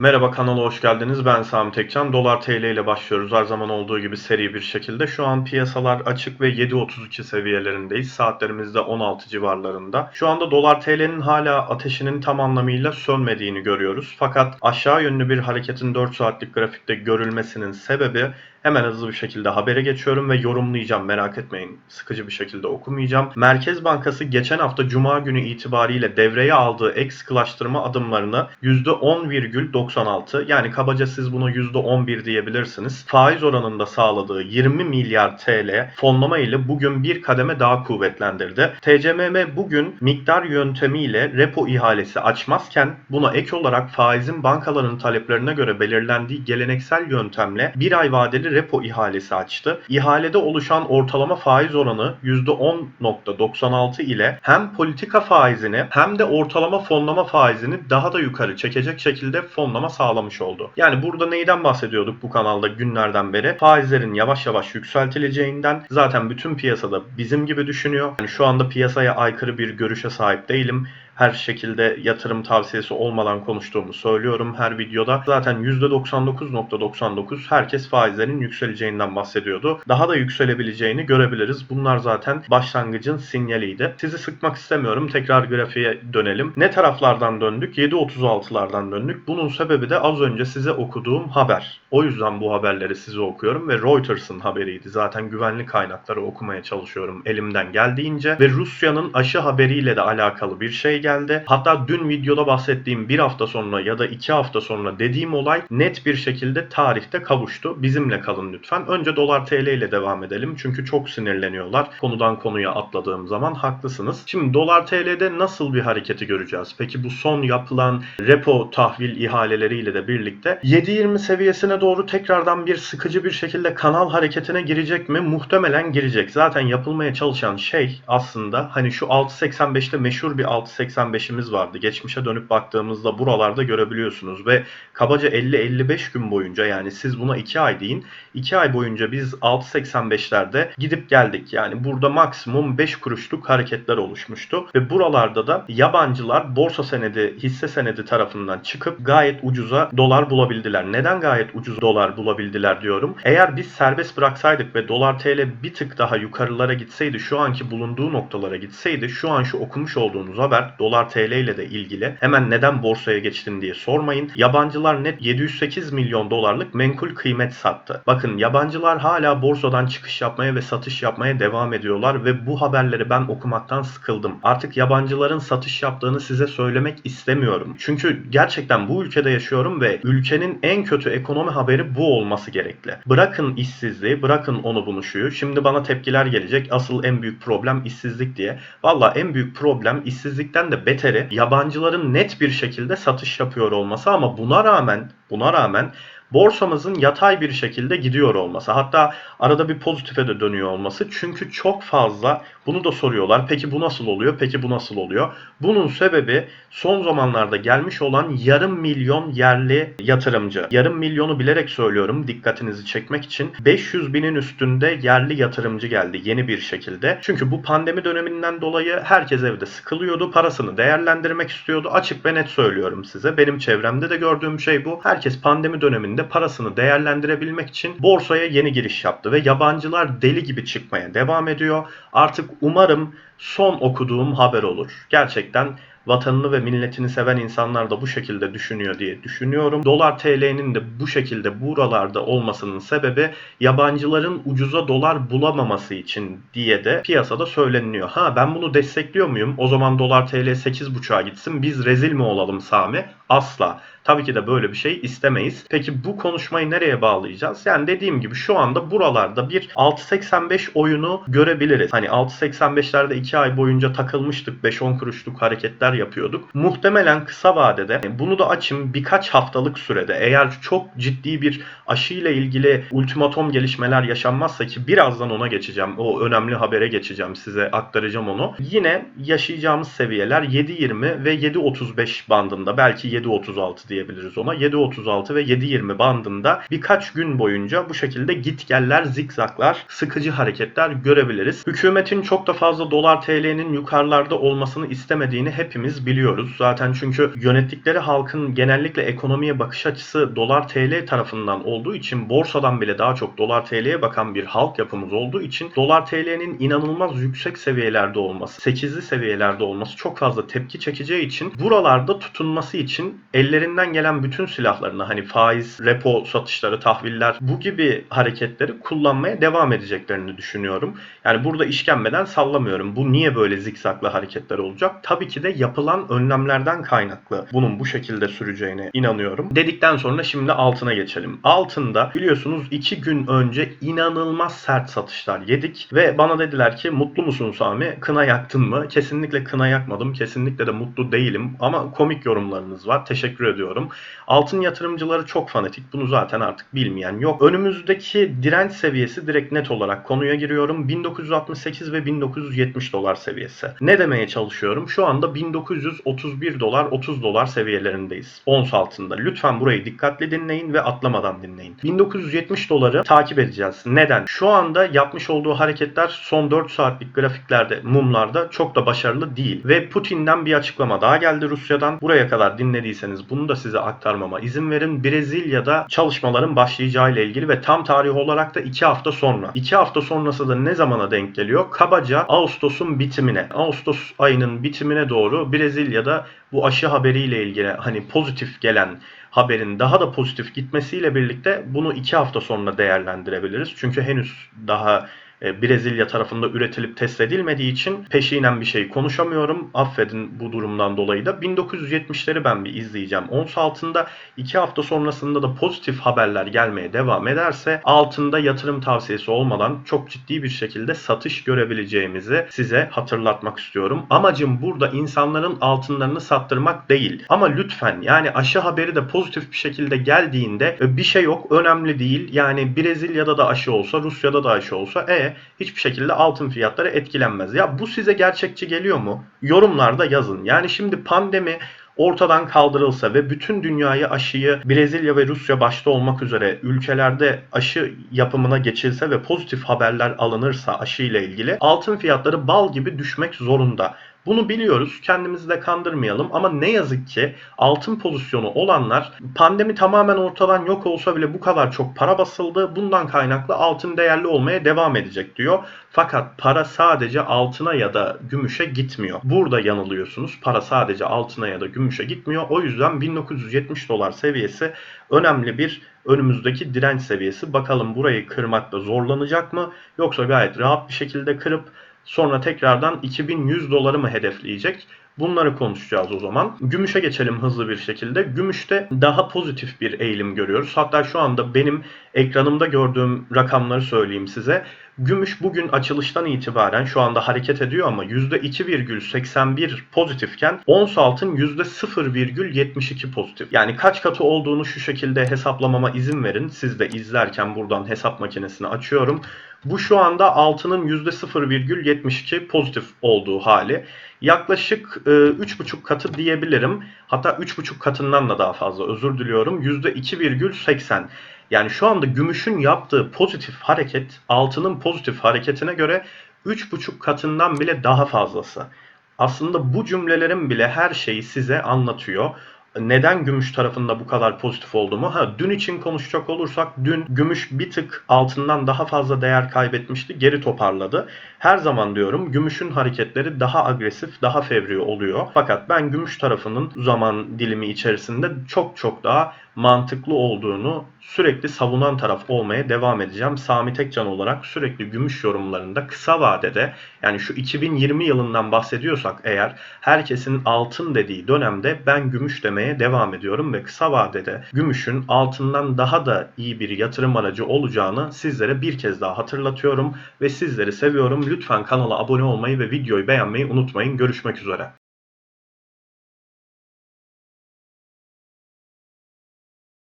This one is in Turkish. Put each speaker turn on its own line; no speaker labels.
Merhaba kanala hoş geldiniz. Ben Sami Tekcan. Dolar TL ile başlıyoruz. Her zaman olduğu gibi seri bir şekilde. Şu an piyasalar açık ve 7.32 seviyelerindeyiz. Saatlerimiz de 16 civarlarında. Şu anda dolar TL'nin hala ateşinin tam anlamıyla sönmediğini görüyoruz. Fakat aşağı yönlü bir hareketin 4 saatlik grafikte görülmesinin sebebi Hemen hızlı bir şekilde habere geçiyorum ve yorumlayacağım. Merak etmeyin. Sıkıcı bir şekilde okumayacağım. Merkez Bankası geçen hafta Cuma günü itibariyle devreye aldığı ek sıkılaştırma adımlarını %10,96 yani kabaca siz bunu %11 diyebilirsiniz. Faiz oranında sağladığı 20 milyar TL fonlama ile bugün bir kademe daha kuvvetlendirdi. TCMM bugün miktar yöntemiyle repo ihalesi açmazken buna ek olarak faizin bankaların taleplerine göre belirlendiği geleneksel yöntemle bir ay vadeli repo ihalesi açtı. İhalede oluşan ortalama faiz oranı %10.96 ile hem politika faizini hem de ortalama fonlama faizini daha da yukarı çekecek şekilde fonlama sağlamış oldu. Yani burada neyden bahsediyorduk bu kanalda günlerden beri? Faizlerin yavaş yavaş yükseltileceğinden zaten bütün piyasada bizim gibi düşünüyor. Yani şu anda piyasaya aykırı bir görüşe sahip değilim her şekilde yatırım tavsiyesi olmadan konuştuğumu söylüyorum her videoda. Zaten %99.99 herkes faizlerin yükseleceğinden bahsediyordu. Daha da yükselebileceğini görebiliriz. Bunlar zaten başlangıcın sinyaliydi. Sizi sıkmak istemiyorum. Tekrar grafiğe dönelim. Ne taraflardan döndük? 7.36'lardan döndük. Bunun sebebi de az önce size okuduğum haber. O yüzden bu haberleri size okuyorum ve Reuters'ın haberiydi. Zaten güvenli kaynakları okumaya çalışıyorum elimden geldiğince ve Rusya'nın aşı haberiyle de alakalı bir şey geldi. Hatta dün videoda bahsettiğim bir hafta sonra ya da iki hafta sonra dediğim olay net bir şekilde tarihte kavuştu. Bizimle kalın lütfen. Önce dolar TL ile devam edelim. Çünkü çok sinirleniyorlar. Konudan konuya atladığım zaman haklısınız. Şimdi dolar TL'de nasıl bir hareketi göreceğiz? Peki bu son yapılan repo tahvil ihaleleriyle de birlikte 7.20 seviyesine doğru tekrardan bir sıkıcı bir şekilde kanal hareketine girecek mi? Muhtemelen girecek. Zaten yapılmaya çalışan şey aslında hani şu 6.85'te meşhur bir 6.85'imiz vardı. Geçmişe dönüp baktığımızda buralarda görebiliyorsunuz ve kabaca 50-55 gün boyunca yani siz buna 2 ay deyin. 2 ay boyunca biz 6.85'lerde gidip geldik. Yani burada maksimum 5 kuruşluk hareketler oluşmuştu ve buralarda da yabancılar borsa senedi, hisse senedi tarafından çıkıp gayet ucuza dolar bulabildiler. Neden gayet ucuz dolar bulabildiler diyorum. Eğer biz serbest bıraksaydık ve dolar TL bir tık daha yukarılara gitseydi, şu anki bulunduğu noktalara gitseydi, şu an şu okumuş olduğunuz haber dolar TL ile de ilgili. Hemen neden borsaya geçtin diye sormayın. Yabancılar net 708 milyon dolarlık menkul kıymet sattı. Bakın yabancılar hala borsadan çıkış yapmaya ve satış yapmaya devam ediyorlar ve bu haberleri ben okumaktan sıkıldım. Artık yabancıların satış yaptığını size söylemek istemiyorum. Çünkü gerçekten bu ülkede yaşıyorum ve ülkenin en kötü ekonomi haberi bu olması gerekli. Bırakın işsizliği, bırakın onu bunu şuyu. Şimdi bana tepkiler gelecek. Asıl en büyük problem işsizlik diye. Valla en büyük problem işsizlikten de beteri yabancıların net bir şekilde satış yapıyor olması ama buna rağmen buna rağmen borsamızın yatay bir şekilde gidiyor olması. Hatta arada bir pozitife de dönüyor olması. Çünkü çok fazla bunu da soruyorlar. Peki bu nasıl oluyor? Peki bu nasıl oluyor? Bunun sebebi son zamanlarda gelmiş olan yarım milyon yerli yatırımcı. Yarım milyonu bilerek söylüyorum dikkatinizi çekmek için. 500 binin üstünde yerli yatırımcı geldi yeni bir şekilde. Çünkü bu pandemi döneminden dolayı herkes evde sıkılıyordu. Parasını değerlendirmek istiyordu. Açık ve net söylüyorum size. Benim çevremde de gördüğüm şey bu. Herkes pandemi döneminde parasını değerlendirebilmek için borsaya yeni giriş yaptı ve yabancılar deli gibi çıkmaya devam ediyor. Artık umarım son okuduğum haber olur. Gerçekten vatanını ve milletini seven insanlar da bu şekilde düşünüyor diye düşünüyorum. Dolar TL'nin de bu şekilde buralarda olmasının sebebi yabancıların ucuza dolar bulamaması için diye de piyasada söyleniliyor. Ha ben bunu destekliyor muyum? O zaman dolar TL 8.5'a gitsin. Biz rezil mi olalım Sami? Asla. Tabii ki de böyle bir şey istemeyiz. Peki bu konuşmayı nereye bağlayacağız? Yani dediğim gibi şu anda buralarda bir 6.85 oyunu görebiliriz. Hani 6.85'lerde 2 ay boyunca takılmıştık. 5-10 kuruşluk hareketler yapıyorduk. Muhtemelen kısa vadede bunu da açım birkaç haftalık sürede eğer çok ciddi bir aşıyla ilgili ultimatom gelişmeler yaşanmazsa ki birazdan ona geçeceğim. O önemli habere geçeceğim size aktaracağım onu. Yine yaşayacağımız seviyeler 7.20 ve 7.35 bandında belki 7.36 diyebiliriz ona. 7.36 ve 7.20 bandında birkaç gün boyunca bu şekilde git geller, zikzaklar, sıkıcı hareketler görebiliriz. Hükümetin çok da fazla dolar TL'nin yukarılarda olmasını istemediğini hepimiz hepimiz biliyoruz. Zaten çünkü yönettikleri halkın genellikle ekonomiye bakış açısı dolar TL tarafından olduğu için borsadan bile daha çok dolar TL'ye bakan bir halk yapımız olduğu için dolar TL'nin inanılmaz yüksek seviyelerde olması, 8'li seviyelerde olması çok fazla tepki çekeceği için buralarda tutunması için ellerinden gelen bütün silahlarını hani faiz, repo satışları, tahviller bu gibi hareketleri kullanmaya devam edeceklerini düşünüyorum. Yani burada işkembeden sallamıyorum. Bu niye böyle zikzaklı hareketler olacak? Tabii ki de yapılan önlemlerden kaynaklı bunun bu şekilde süreceğine inanıyorum. Dedikten sonra şimdi altına geçelim. Altında biliyorsunuz 2 gün önce inanılmaz sert satışlar yedik ve bana dediler ki mutlu musun Sami? Kına yaktın mı? Kesinlikle kına yakmadım. Kesinlikle de mutlu değilim ama komik yorumlarınız var. Teşekkür ediyorum. Altın yatırımcıları çok fanatik. Bunu zaten artık bilmeyen yok. Önümüzdeki direnç seviyesi direkt net olarak konuya giriyorum. 1968 ve 1970 dolar seviyesi. Ne demeye çalışıyorum? Şu anda 1931 dolar 30 dolar seviyelerindeyiz. Ons altında. Lütfen burayı dikkatli dinleyin ve atlamadan dinleyin. 1970 doları takip edeceğiz. Neden? Şu anda yapmış olduğu hareketler son 4 saatlik grafiklerde, mumlarda çok da başarılı değil. Ve Putin'den bir açıklama daha geldi Rusya'dan. Buraya kadar dinlediyseniz bunu da size aktarmama izin verin. Brezilya'da çalışmaların başlayacağı ile ilgili ve tam tarih olarak da 2 hafta sonra. 2 hafta sonrası da ne zamana denk geliyor? Kabaca Ağustos'un bitimine. Ağustos ayının bitimine doğru Brezilya'da bu aşı haberiyle ilgili hani pozitif gelen haberin daha da pozitif gitmesiyle birlikte bunu 2 hafta sonra değerlendirebiliriz. Çünkü henüz daha Brezilya tarafında üretilip test edilmediği için peşinen bir şey konuşamıyorum. Affedin bu durumdan dolayı da. 1970'leri ben bir izleyeceğim. Ons altında 2 hafta sonrasında da pozitif haberler gelmeye devam ederse altında yatırım tavsiyesi olmadan çok ciddi bir şekilde satış görebileceğimizi size hatırlatmak istiyorum. Amacım burada insanların altınlarını sattırmak değil. Ama lütfen yani aşı haberi de pozitif bir şekilde geldiğinde e, bir şey yok önemli değil. Yani Brezilya'da da aşı olsa Rusya'da da aşı olsa e hiçbir şekilde altın fiyatları etkilenmez. Ya bu size gerçekçi geliyor mu? Yorumlarda yazın. Yani şimdi pandemi ortadan kaldırılsa ve bütün dünyayı aşıyı Brezilya ve Rusya başta olmak üzere ülkelerde aşı yapımına geçilse ve pozitif haberler alınırsa aşı ile ilgili altın fiyatları bal gibi düşmek zorunda. Bunu biliyoruz. Kendimizi de kandırmayalım ama ne yazık ki altın pozisyonu olanlar pandemi tamamen ortadan yok olsa bile bu kadar çok para basıldı. Bundan kaynaklı altın değerli olmaya devam edecek diyor. Fakat para sadece altına ya da gümüşe gitmiyor. Burada yanılıyorsunuz. Para sadece altına ya da gümüşe gitmiyor. O yüzden 1970 dolar seviyesi önemli bir önümüzdeki direnç seviyesi. Bakalım burayı kırmakta zorlanacak mı? Yoksa gayet rahat bir şekilde kırıp Sonra tekrardan 2100 doları mı hedefleyecek? Bunları konuşacağız o zaman. Gümüşe geçelim hızlı bir şekilde. Gümüşte daha pozitif bir eğilim görüyoruz. Hatta şu anda benim ekranımda gördüğüm rakamları söyleyeyim size. Gümüş bugün açılıştan itibaren şu anda hareket ediyor ama %2,81 pozitifken ons altın %0,72 pozitif. Yani kaç katı olduğunu şu şekilde hesaplamama izin verin. Siz de izlerken buradan hesap makinesini açıyorum. Bu şu anda altının %0,72 pozitif olduğu hali. Yaklaşık e, 3,5 katı diyebilirim. Hatta 3,5 katından da daha fazla özür diliyorum. %2,80. Yani şu anda gümüşün yaptığı pozitif hareket altının pozitif hareketine göre 3,5 katından bile daha fazlası. Aslında bu cümlelerin bile her şeyi size anlatıyor neden gümüş tarafında bu kadar pozitif olduğumu. Ha dün için konuşacak olursak dün gümüş bir tık altından daha fazla değer kaybetmişti. Geri toparladı. Her zaman diyorum gümüşün hareketleri daha agresif, daha fevri oluyor. Fakat ben gümüş tarafının zaman dilimi içerisinde çok çok daha mantıklı olduğunu sürekli savunan taraf olmaya devam edeceğim. Sami Tekcan olarak sürekli gümüş yorumlarında kısa vadede yani şu 2020 yılından bahsediyorsak eğer herkesin altın dediği dönemde ben gümüş demeye devam ediyorum ve kısa vadede gümüşün altından daha da iyi bir yatırım aracı olacağını sizlere bir kez daha hatırlatıyorum ve sizleri seviyorum. Lütfen kanala abone olmayı ve videoyu beğenmeyi unutmayın. Görüşmek üzere.